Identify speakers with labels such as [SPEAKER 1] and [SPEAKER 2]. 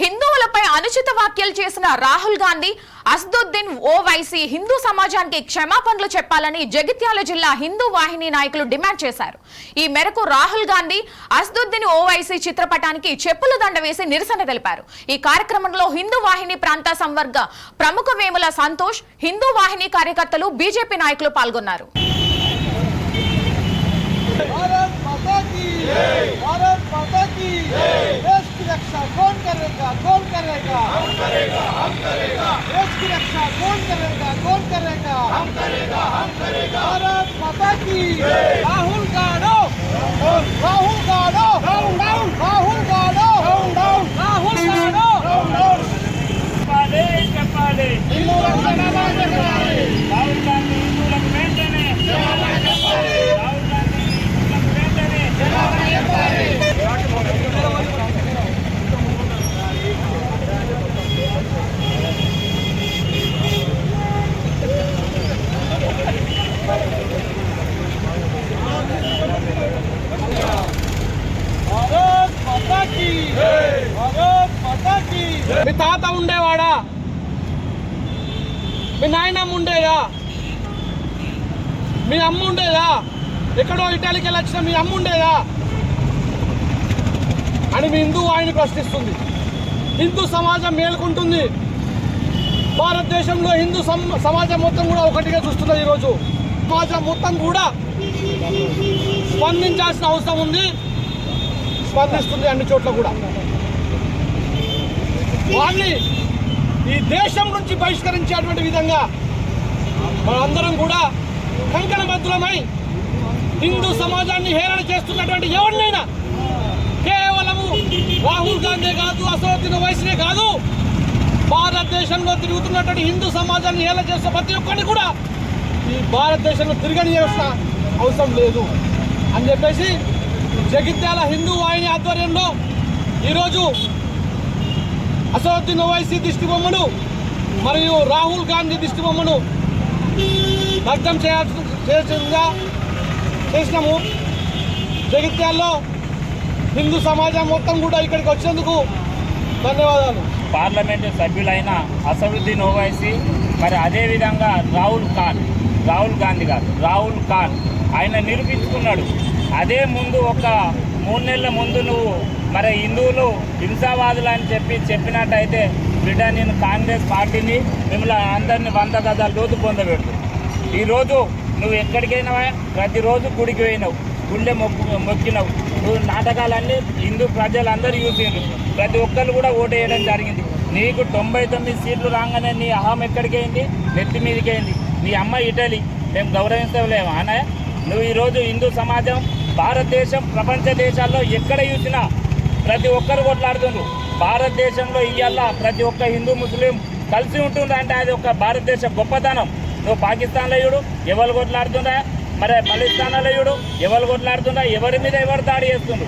[SPEAKER 1] హిందువులపై అనుచిత వ్యాఖ్యలు చేసిన రాహుల్ గాంధీ అసదుద్దీన్ ఓవైసీ హిందూ సమాజానికి క్షమాపణలు చెప్పాలని జగిత్యాల జిల్లా హిందూ వాహిని నాయకులు డిమాండ్ చేశారు. ఈ మేరకు రాహుల్ గాంధీ అసదుద్దీన్ ఓవైసీ చిత్రపటానికి చెప్పులు దండ వేసి నిరసన తెలిపారు. ఈ కార్యక్రమంలో హిందూ వాహిని ప్రాంత సంవర్గ ప్రముఖ వేముల సంతోష్ హిందూ వాహిని కార్యకర్తలు బీజేపీ నాయకులు పాల్గొన్నారు.
[SPEAKER 2] की रक्षा कौन करेगा कौन करेगा? हम करेगा हम करेगा। भारत माता की మీ తాత ఉండేవాడా? మీ నాయనమ్మ ఉండేదా? మీ అమ్మ ఉండేదా? ఎక్కడో ఇటాలీకి వెళ్ళి వచ్చిన మీ అమ్మ ఉండేదా? అని మీ హిందూ వాయిని ప్రశ్నిస్తుంది. హిందూ సమాజం మేలుకుంటుంది. భారతదేశంలో హిందూ సమాజం మొత్తం కూడా ఒకటిగా చూస్తున్నది ఈరోజు. సమాజం మొత్తం కూడా స్పందించాల్సిన అవసరం ఉంది. స్పందిస్తుంది అన్ని చోట్ల కూడా. వాళ్ళని ఈ దేశం నుంచి బహిష్కరించేటువంటి విధంగా మనందరం కూడా కంకణబద్ధులమై హిందూ సమాజాన్ని హేళన చేస్తున్నటువంటి ఎవరినైనా కేవలము రాహుల్ గాంధీ కాదు అసౌద్దీన్ వయసునే కాదు భారతదేశంలో తిరుగుతున్నటువంటి హిందూ సమాజాన్ని హేళన చేసే ప్రతి ఒక్కరిని కూడా ఈ భారతదేశంలో తిరగనియవలసిన అవసరం లేదు అని చెప్పేసి జగిత్యాల హిందూ వాహిని ఆధ్వర్యంలో ఈరోజు అసదుద్దీన్ ఓవైసీ దిష్టి బొమ్మను మరియు రాహుల్ గాంధీ దిష్టి బొమ్మను దగ్ధం చేయాల్సి చేసిందిగా చేసినాము. జగిత్యాల్లో హిందూ సమాజం మొత్తం కూడా ఇక్కడికి వచ్చేందుకు ధన్యవాదాలు.
[SPEAKER 3] పార్లమెంటు సభ్యులైన అసదుద్దీన్ ఓవైసీ మరి అదేవిధంగా రాహుల్ ఖాన్ రాహుల్ గాంధీ గారు రాహుల్ ఖాన్ ఆయన నిరూపించుకున్నాడు. అదే ముందు ఒక మూడు నెలల ముందు నువ్వు మరి హిందువులు హింసావాదులు అని చెప్పి చెప్పినట్టయితే బిడ్డ నేను కాంగ్రెస్ పార్టీని మిమ్మల్ని అందరిని వంద గదాల లోతు పొందబెట్టు. ఈరోజు నువ్వు ఎక్కడికైనా ప్రతిరోజు గుడికి పోయినావు. గుండె మొక్కు మొక్కినావు. నువ్వు నాటకాలన్నీ హిందూ ప్రజలందరూ చూసిండ్రు ప్రతి ఒక్కరు కూడా ఓటు వేయడం జరిగింది. నీకు తొంభై తొమ్మిది సీట్లు రాగానే నీ అహం ఎక్కడికైంది? నెత్తి మీదకైంది నీ అమ్మ ఇటలీ. మేము గౌరవించలేము. అనే నువ్వు ఈరోజు హిందూ సమాజం భారతదేశం ప్రపంచ దేశాల్లో ఎక్కడ చూసినా ప్రతి ఒక్కరు కొట్లాడుతుండ్రు. భారతదేశంలో ఇవాళ ప్రతి ఒక్క హిందూ ముస్లిం కలిసి ఉంటుంది అంటే అది ఒక భారతదేశ గొప్పతనం. నువ్వు పాకిస్తాన్లో చూడు ఎవరు కొట్లాడుతుందా మరి బలిస్తాన్లో చూడు ఎవరు కొట్లాడుతుందా ఎవరి మీద ఎవరు దాడి చేస్తుండ్రు?